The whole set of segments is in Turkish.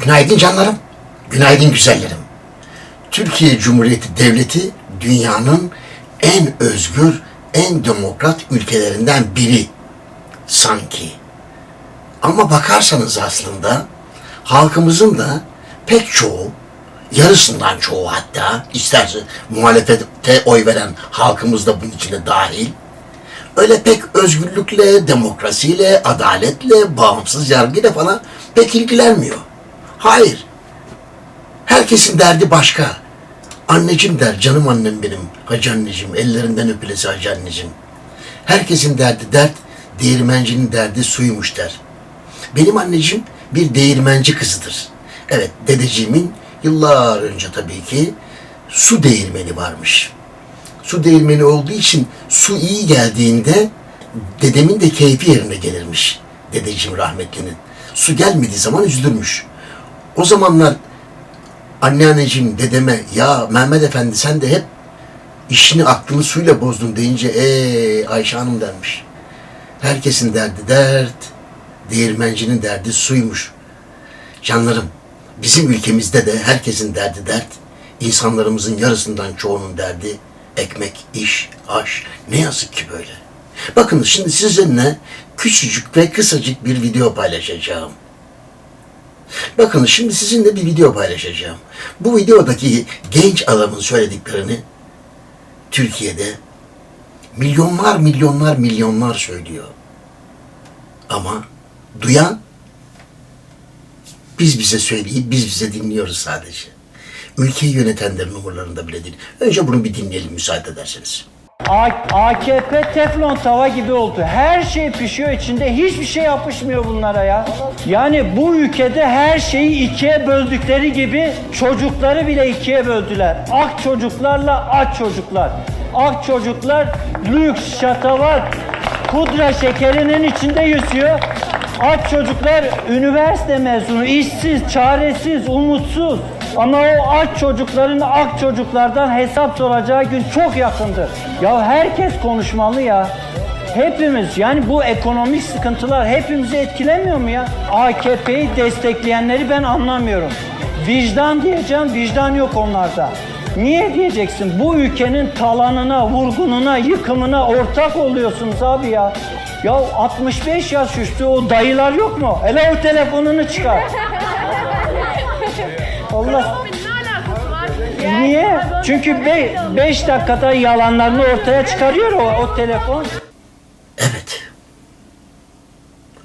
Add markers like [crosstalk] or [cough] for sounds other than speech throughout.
Günaydın canlarım. Günaydın güzellerim. Türkiye Cumhuriyeti Devleti dünyanın en özgür, en demokrat ülkelerinden biri sanki. Ama bakarsanız aslında halkımızın da pek çoğu, yarısından çoğu hatta, isterse muhalefete oy veren halkımız da bunun içine dahil, öyle pek özgürlükle, demokrasiyle, adaletle, bağımsız yargıyla falan pek ilgilenmiyor. Hayır. Herkesin derdi başka. Anneciğim der, canım annem benim, hacı anneciğim, ellerinden öpülesi hacı anneciğim. Herkesin derdi dert, değirmencinin derdi suymuş der. Benim anneciğim bir değirmenci kızıdır. Evet, dedeciğimin yıllar önce tabii ki su değirmeni varmış. Su değirmeni olduğu için su iyi geldiğinde dedemin de keyfi yerine gelirmiş. Dedeciğim rahmetlinin. Su gelmediği zaman üzülürmüş. O zamanlar anneanneciğim dedeme ya Mehmet Efendi sen de hep işini aklını suyla bozdun deyince ee Ayşe Hanım dermiş. Herkesin derdi dert, değirmencinin derdi suymuş. Canlarım bizim ülkemizde de herkesin derdi dert, insanlarımızın yarısından çoğunun derdi ekmek, iş, aş. Ne yazık ki böyle. Bakın şimdi sizinle küçücük ve kısacık bir video paylaşacağım. Bakın şimdi sizinle bir video paylaşacağım. Bu videodaki genç adamın söylediklerini Türkiye'de milyonlar milyonlar milyonlar söylüyor. Ama duyan biz bize söyleyip biz bize dinliyoruz sadece. Ülkeyi yönetenlerin umurlarında bile değil. Önce bunu bir dinleyelim müsaade ederseniz. AKP teflon tava gibi oldu. Her şey pişiyor içinde. Hiçbir şey yapışmıyor bunlara ya. Yani bu ülkede her şeyi ikiye böldükleri gibi çocukları bile ikiye böldüler. Ak çocuklarla aç çocuklar. Ak çocuklar lüks, şatavat, pudra şekerinin içinde yüzüyor. Aç çocuklar üniversite mezunu, işsiz, çaresiz, umutsuz. Ama o aç çocukların ak çocuklardan hesap soracağı gün çok yakındır. Ya herkes konuşmalı ya. Hepimiz yani bu ekonomik sıkıntılar hepimizi etkilemiyor mu ya? AKP'yi destekleyenleri ben anlamıyorum. Vicdan diyeceğim, vicdan yok onlarda. Niye diyeceksin? Bu ülkenin talanına, vurgununa, yıkımına ortak oluyorsunuz abi ya. Ya 65 yaş üstü o dayılar yok mu? Hele o telefonunu çıkar. [laughs] Allah Ne alakası var? Niye? Çünkü 5 dakikada yalanlarını ortaya çıkarıyor o, o telefon. Evet.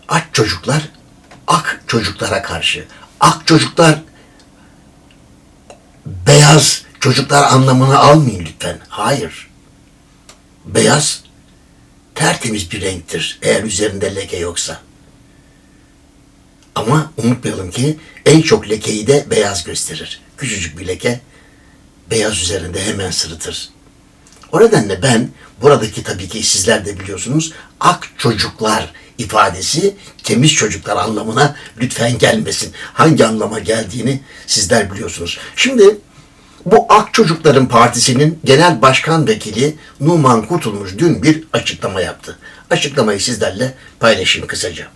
Aç çocuklar ak çocuklara karşı. Ak çocuklar beyaz çocuklar anlamını almayın lütfen. Hayır. Beyaz tertemiz bir renktir eğer üzerinde leke yoksa. Ama unutmayalım ki en çok lekeyi de beyaz gösterir. Küçücük bir leke beyaz üzerinde hemen sırıtır. O nedenle ben buradaki tabii ki sizler de biliyorsunuz ak çocuklar ifadesi temiz çocuklar anlamına lütfen gelmesin. Hangi anlama geldiğini sizler biliyorsunuz. Şimdi bu Ak Çocukların Partisi'nin genel başkan vekili Numan Kurtulmuş dün bir açıklama yaptı. Açıklamayı sizlerle paylaşayım kısaca.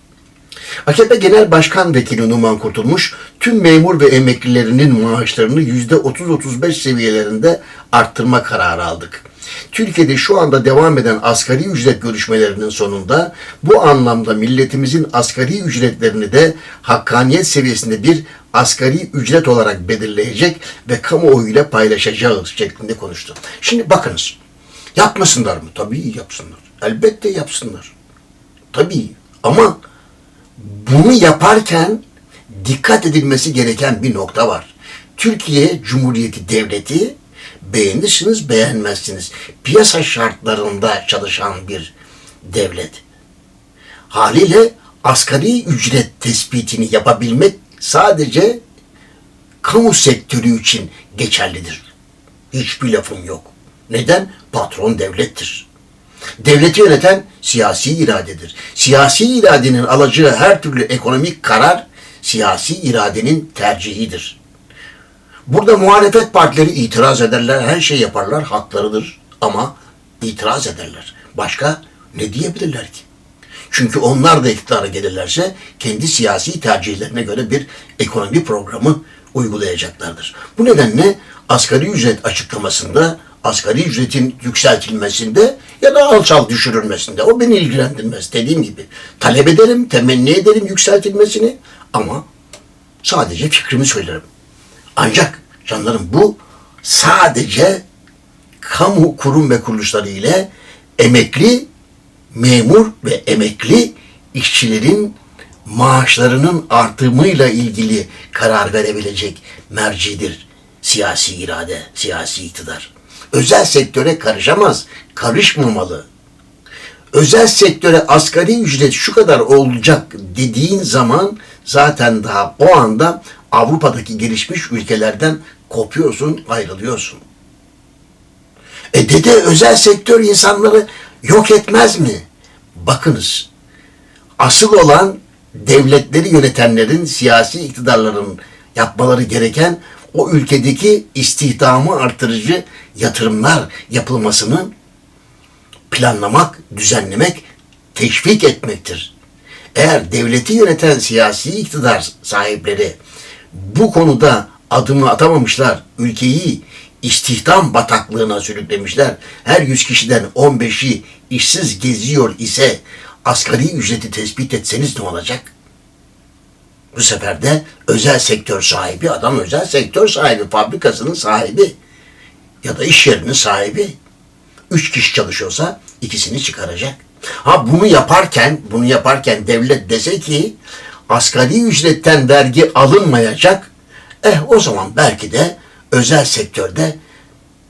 AKP Genel Başkan Vekili Numan Kurtulmuş, tüm memur ve emeklilerinin maaşlarını %30-35 seviyelerinde arttırma kararı aldık. Türkiye'de şu anda devam eden asgari ücret görüşmelerinin sonunda bu anlamda milletimizin asgari ücretlerini de hakkaniyet seviyesinde bir asgari ücret olarak belirleyecek ve kamuoyuyla paylaşacağız şeklinde konuştu. Şimdi bakınız, yapmasınlar mı? Tabii yapsınlar. Elbette yapsınlar. Tabii ama bunu yaparken dikkat edilmesi gereken bir nokta var. Türkiye Cumhuriyeti Devleti beğenirsiniz beğenmezsiniz. Piyasa şartlarında çalışan bir devlet. Haliyle asgari ücret tespitini yapabilmek sadece kamu sektörü için geçerlidir. Hiçbir lafım yok. Neden? Patron devlettir. Devleti yöneten siyasi iradedir. Siyasi iradenin alacağı her türlü ekonomik karar siyasi iradenin tercihidir. Burada muhalefet partileri itiraz ederler, her şey yaparlar, haklarıdır ama itiraz ederler. Başka ne diyebilirler ki? Çünkü onlar da iktidara gelirlerse kendi siyasi tercihlerine göre bir ekonomi programı uygulayacaklardır. Bu nedenle asgari ücret açıklamasında asgari ücretin yükseltilmesinde ya da alçal düşürülmesinde o beni ilgilendirmez. Dediğim gibi talep ederim, temenni ederim yükseltilmesini ama sadece fikrimi söylerim. Ancak canlarım bu sadece kamu kurum ve kuruluşları ile emekli memur ve emekli işçilerin maaşlarının artımıyla ilgili karar verebilecek mercidir siyasi irade, siyasi iktidar. Özel sektöre karışamaz, karışmamalı. Özel sektöre asgari ücret şu kadar olacak dediğin zaman zaten daha o anda Avrupa'daki gelişmiş ülkelerden kopuyorsun, ayrılıyorsun. E dede özel sektör insanları yok etmez mi? Bakınız, asıl olan devletleri yönetenlerin, siyasi iktidarların yapmaları gereken o ülkedeki istihdamı artırıcı yatırımlar yapılmasını planlamak, düzenlemek, teşvik etmektir. Eğer devleti yöneten siyasi iktidar sahipleri bu konuda adımı atamamışlar, ülkeyi istihdam bataklığına sürüklemişler, her 100 kişiden 15'i işsiz geziyor ise asgari ücreti tespit etseniz ne olacak? Bu sefer de özel sektör sahibi, adam özel sektör sahibi, fabrikasının sahibi ya da iş yerinin sahibi. Üç kişi çalışıyorsa ikisini çıkaracak. Ha bunu yaparken, bunu yaparken devlet dese ki asgari ücretten vergi alınmayacak. Eh o zaman belki de özel sektörde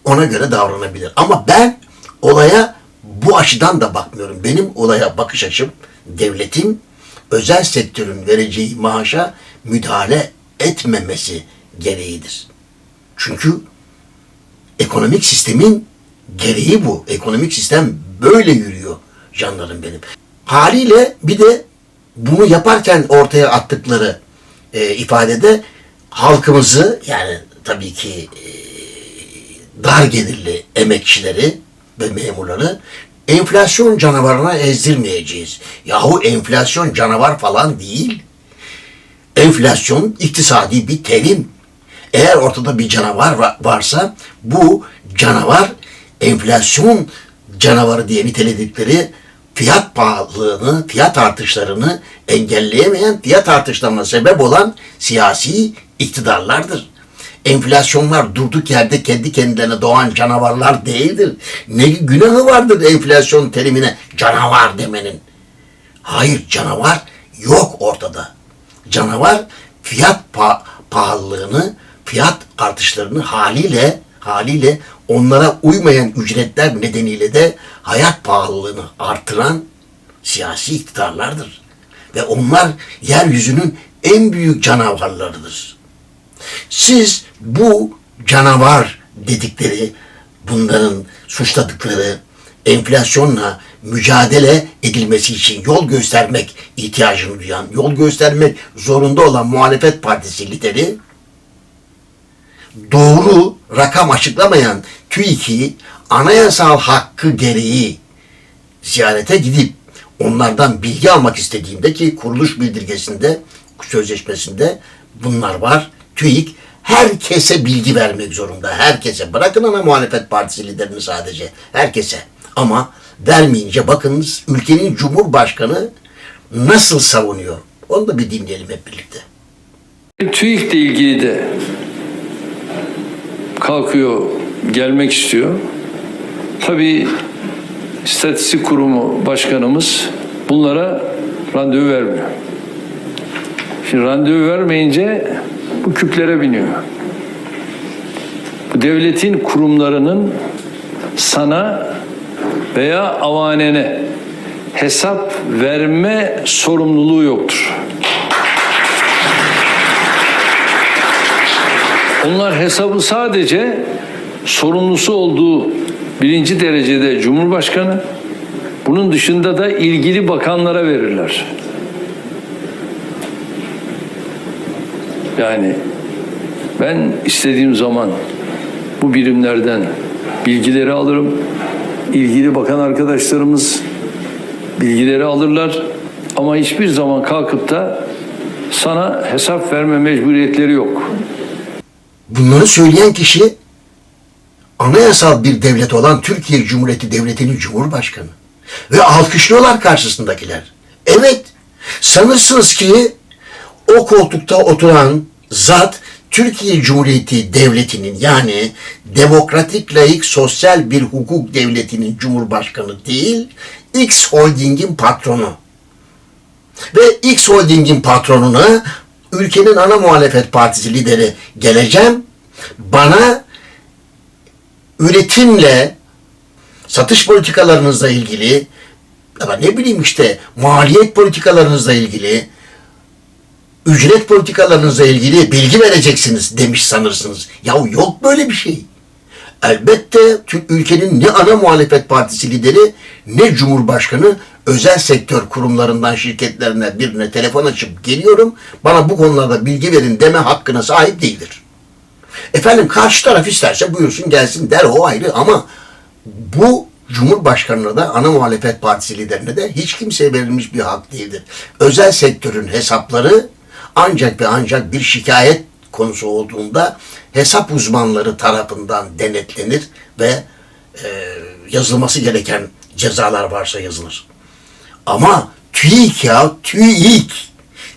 ona göre davranabilir. Ama ben olaya bu açıdan da bakmıyorum. Benim olaya bakış açım devletin özel sektörün vereceği maaşa müdahale etmemesi gereğidir. Çünkü ekonomik sistemin gereği bu. Ekonomik sistem böyle yürüyor canlarım benim. Haliyle bir de bunu yaparken ortaya attıkları e, ifadede halkımızı yani tabii ki e, dar gelirli emekçileri ve memurları enflasyon canavarına ezdirmeyeceğiz. Yahu enflasyon canavar falan değil. Enflasyon iktisadi bir terim. Eğer ortada bir canavar va- varsa bu canavar enflasyon canavarı diye niteledikleri fiyat pahalılığını, fiyat artışlarını engelleyemeyen, fiyat artışlarına sebep olan siyasi iktidarlardır. Enflasyonlar durduk yerde kendi kendilerine doğan canavarlar değildir. Ne günahı vardır enflasyon terimine canavar demenin. Hayır canavar yok ortada. Canavar fiyat pa- pahalılığını, fiyat artışlarını haliyle haliyle onlara uymayan ücretler nedeniyle de hayat pahalılığını artıran siyasi iktidarlardır. Ve onlar yeryüzünün en büyük canavarlarıdır. Siz bu canavar dedikleri, bunların suçladıkları enflasyonla mücadele edilmesi için yol göstermek ihtiyacını duyan, yol göstermek zorunda olan muhalefet partisi lideri doğru rakam açıklamayan TÜİK'i anayasal hakkı gereği ziyarete gidip onlardan bilgi almak istediğimde ki kuruluş bildirgesinde, sözleşmesinde bunlar var. TÜİK herkese bilgi vermek zorunda. Herkese. Bırakın ana muhalefet partisi liderini sadece. Herkese. Ama vermeyince bakınız ülkenin cumhurbaşkanı nasıl savunuyor. Onu da bir dinleyelim hep birlikte. TÜİK'le ilgili de kalkıyor gelmek istiyor. Tabii İstatistik Kurumu Başkanımız bunlara randevu vermiyor. Şimdi randevu vermeyince bu küplere biniyor. Bu devletin kurumlarının sana veya avanene hesap verme sorumluluğu yoktur. Onlar hesabı sadece sorumlusu olduğu birinci derecede Cumhurbaşkanı, bunun dışında da ilgili bakanlara verirler. Yani ben istediğim zaman bu birimlerden bilgileri alırım. İlgili bakan arkadaşlarımız bilgileri alırlar. Ama hiçbir zaman kalkıp da sana hesap verme mecburiyetleri yok. Bunları söyleyen kişi anayasal bir devlet olan Türkiye Cumhuriyeti Devleti'nin Cumhurbaşkanı. Ve alkışlıyorlar karşısındakiler. Evet, sanırsınız ki o koltukta oturan zat Türkiye Cumhuriyeti Devleti'nin yani demokratik, layık, sosyal bir hukuk devletinin cumhurbaşkanı değil, X Holding'in patronu. Ve X Holding'in patronuna ülkenin ana muhalefet partisi lideri geleceğim. Bana üretimle satış politikalarınızla ilgili ya ne bileyim işte maliyet politikalarınızla ilgili ücret politikalarınızla ilgili bilgi vereceksiniz demiş sanırsınız. Ya yok böyle bir şey. Elbette ülkenin ne ana muhalefet partisi lideri ne cumhurbaşkanı özel sektör kurumlarından şirketlerine birine telefon açıp geliyorum bana bu konularda bilgi verin deme hakkına sahip değildir. Efendim karşı taraf isterse buyursun gelsin der o ayrı ama bu Cumhurbaşkanına da ana muhalefet partisi liderine de hiç kimseye verilmiş bir hak değildir. Özel sektörün hesapları ancak ve ancak bir şikayet konusu olduğunda hesap uzmanları tarafından denetlenir ve e, yazılması gereken cezalar varsa yazılır. Ama TÜİK ya TÜİK.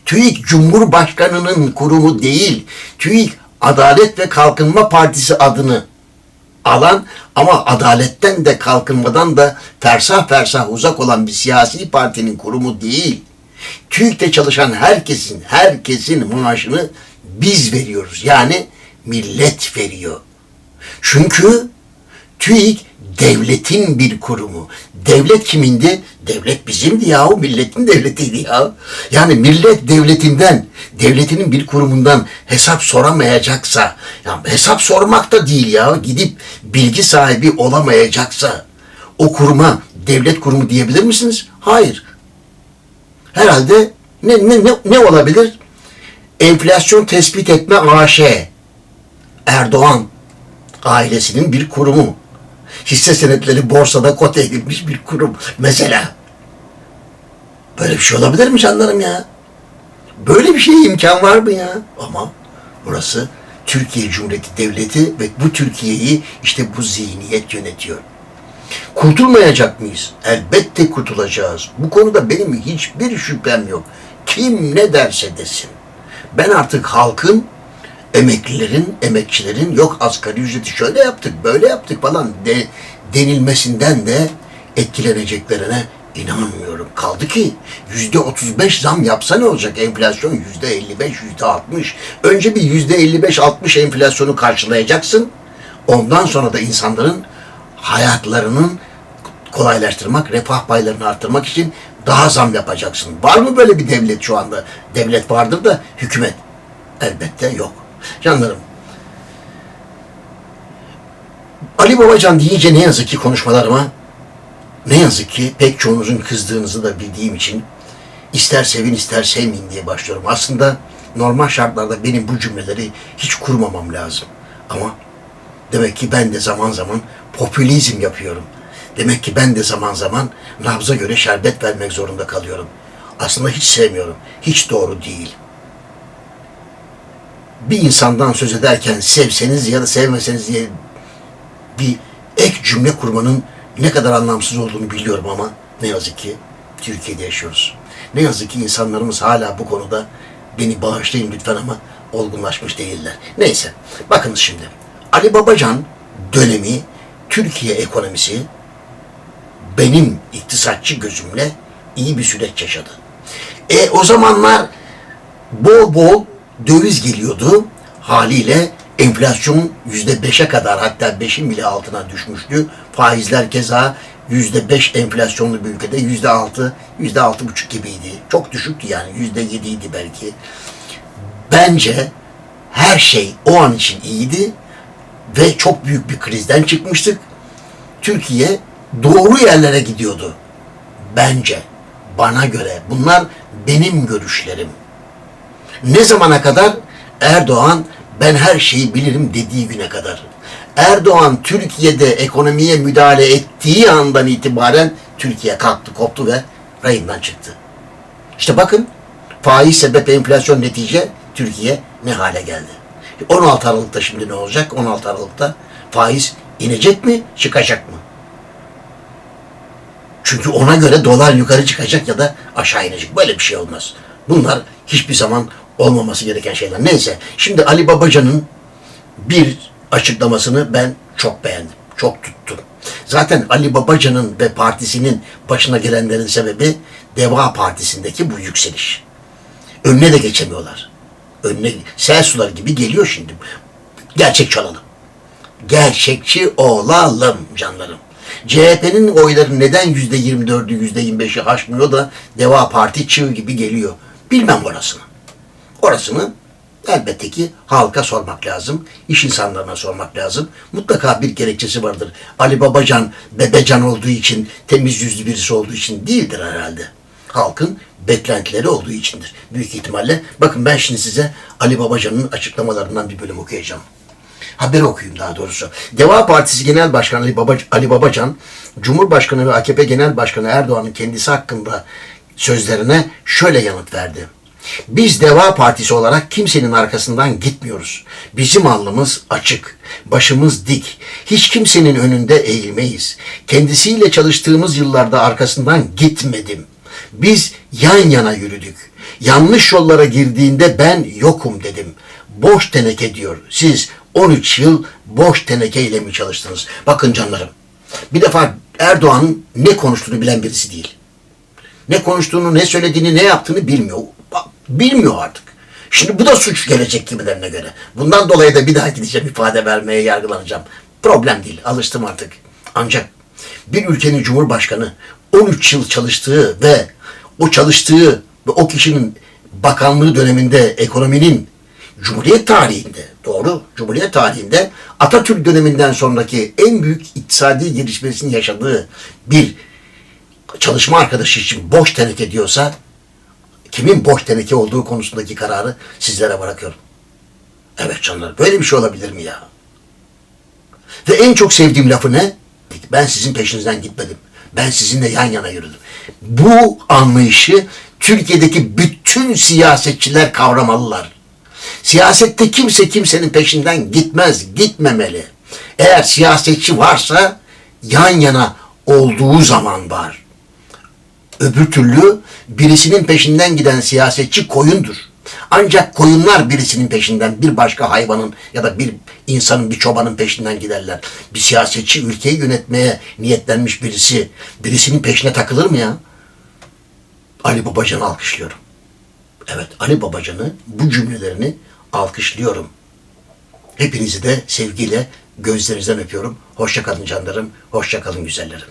TÜİK Cumhurbaşkanı'nın kurumu değil. TÜİK Adalet ve Kalkınma Partisi adını alan ama adaletten de kalkınmadan da fersah fersah uzak olan bir siyasi partinin kurumu değil. TÜİK'te çalışan herkesin, herkesin maaşını biz veriyoruz. Yani millet veriyor. Çünkü TÜİK devletin bir kurumu. Devlet kimindi? Devlet bizimdi yahu, milletin devletiydi ya. Yani millet devletinden, devletinin bir kurumundan hesap soramayacaksa, ya hesap sormak da değil ya, gidip bilgi sahibi olamayacaksa, o kuruma devlet kurumu diyebilir misiniz? Hayır. Herhalde ne, ne, ne, ne olabilir? Enflasyon tespit etme AŞ. Erdoğan ailesinin bir kurumu. Hisse senetleri borsada kote edilmiş bir kurum. Mesela. Böyle bir şey olabilir mi canlarım ya? Böyle bir şeye imkan var mı ya? Ama burası Türkiye Cumhuriyeti Devleti ve bu Türkiye'yi işte bu zihniyet yönetiyor. Kurtulmayacak mıyız? Elbette kurtulacağız. Bu konuda benim hiçbir şüphem yok. Kim ne derse desin. Ben artık halkın, emeklilerin, emekçilerin yok asgari ücreti şöyle yaptık, böyle yaptık falan de, denilmesinden de etkileneceklerine inanmıyorum. Kaldı ki yüzde 35 zam yapsa ne olacak? Enflasyon yüzde 55, yüzde 60. Önce bir yüzde 55-60 enflasyonu karşılayacaksın. Ondan sonra da insanların hayatlarının kolaylaştırmak, refah paylarını arttırmak için daha zam yapacaksın. Var mı böyle bir devlet şu anda? Devlet vardır da hükümet elbette yok. Canlarım, Ali Babacan deyince ne yazık ki konuşmalarıma ne yazık ki pek çoğunuzun kızdığınızı da bildiğim için ister sevin ister sevmeyin diye başlıyorum. Aslında normal şartlarda benim bu cümleleri hiç kurmamam lazım. Ama demek ki ben de zaman zaman popülizm yapıyorum. Demek ki ben de zaman zaman nabza göre şerbet vermek zorunda kalıyorum. Aslında hiç sevmiyorum. Hiç doğru değil. Bir insandan söz ederken sevseniz ya da sevmeseniz diye bir ek cümle kurmanın ne kadar anlamsız olduğunu biliyorum ama ne yazık ki Türkiye'de yaşıyoruz. Ne yazık ki insanlarımız hala bu konuda beni bağışlayın lütfen ama olgunlaşmış değiller. Neyse bakınız şimdi. Ali Babacan dönemi Türkiye ekonomisi benim iktisatçı gözümle iyi bir süreç yaşadı. E o zamanlar bol bol döviz geliyordu. Haliyle enflasyon yüzde beşe kadar hatta beşin bile altına düşmüştü. Faizler keza yüzde beş enflasyonlu bir ülkede yüzde altı, yüzde altı buçuk gibiydi. Çok düşüktü yani yüzde yediydi belki. Bence her şey o an için iyiydi ve çok büyük bir krizden çıkmıştık. Türkiye doğru yerlere gidiyordu. Bence, bana göre. Bunlar benim görüşlerim. Ne zamana kadar? Erdoğan ben her şeyi bilirim dediği güne kadar. Erdoğan Türkiye'de ekonomiye müdahale ettiği andan itibaren Türkiye kalktı, koptu ve rayından çıktı. İşte bakın faiz sebep enflasyon netice Türkiye ne hale geldi. 16 Aralık'ta şimdi ne olacak? 16 Aralık'ta faiz inecek mi, çıkacak mı? Çünkü ona göre dolar yukarı çıkacak ya da aşağı inecek. Böyle bir şey olmaz. Bunlar hiçbir zaman olmaması gereken şeyler. Neyse. Şimdi Ali Babacan'ın bir açıklamasını ben çok beğendim. Çok tuttum. Zaten Ali Babacan'ın ve partisinin başına gelenlerin sebebi Deva Partisi'ndeki bu yükseliş. Önüne de geçemiyorlar. Önüne sel suları gibi geliyor şimdi. Gerçekçi olalım. Gerçekçi olalım canlarım. CHP'nin oyları neden yüzde 24'ü yüzde 25'i aşmıyor da Deva Parti çığ gibi geliyor. Bilmem orasını. Orasını elbette ki halka sormak lazım. iş insanlarına sormak lazım. Mutlaka bir gerekçesi vardır. Ali Babacan, Bebecan olduğu için, temiz yüzlü birisi olduğu için değildir herhalde. Halkın beklentileri olduğu içindir. Büyük ihtimalle. Bakın ben şimdi size Ali Babacan'ın açıklamalarından bir bölüm okuyacağım. Haber okuyayım daha doğrusu. Deva Partisi Genel Başkanı Ali, Baba, Ali Babacan, Cumhurbaşkanı ve AKP Genel Başkanı Erdoğan'ın kendisi hakkında sözlerine şöyle yanıt verdi. Biz Deva Partisi olarak kimsenin arkasından gitmiyoruz. Bizim alnımız açık, başımız dik. Hiç kimsenin önünde eğilmeyiz. Kendisiyle çalıştığımız yıllarda arkasından gitmedim. Biz yan yana yürüdük. Yanlış yollara girdiğinde ben yokum dedim. Boş teneke diyor. Siz 13 yıl boş tenekeyle mi çalıştınız? Bakın canlarım. Bir defa Erdoğan'ın ne konuştuğunu bilen birisi değil. Ne konuştuğunu, ne söylediğini, ne yaptığını bilmiyor. Bilmiyor artık. Şimdi bu da suç gelecek kimilerine göre. Bundan dolayı da bir daha gideceğim ifade vermeye yargılanacağım. Problem değil. Alıştım artık. Ancak bir ülkenin cumhurbaşkanı 13 yıl çalıştığı ve o çalıştığı ve o kişinin bakanlığı döneminde ekonominin Cumhuriyet tarihinde, doğru, Cumhuriyet tarihinde Atatürk döneminden sonraki en büyük iktisadi gelişmesini yaşadığı bir çalışma arkadaşı için boş teneke diyorsa kimin boş teneke olduğu konusundaki kararı sizlere bırakıyorum. Evet canlar böyle bir şey olabilir mi ya? Ve en çok sevdiğim lafı ne? Ben sizin peşinizden gitmedim. Ben sizinle yan yana yürüdüm. Bu anlayışı Türkiye'deki bütün siyasetçiler kavramalılar. Siyasette kimse kimsenin peşinden gitmez, gitmemeli. Eğer siyasetçi varsa yan yana olduğu zaman var. Öbür türlü birisinin peşinden giden siyasetçi koyundur. Ancak koyunlar birisinin peşinden bir başka hayvanın ya da bir insanın bir çobanın peşinden giderler. Bir siyasetçi ülkeyi yönetmeye niyetlenmiş birisi birisinin peşine takılır mı ya? Ali Babacan'ı alkışlıyorum. Evet Ali Babacan'ı bu cümlelerini alkışlıyorum. Hepinizi de sevgiyle gözlerinizden öpüyorum. Hoşça kalın canlarım, hoşça kalın güzellerim.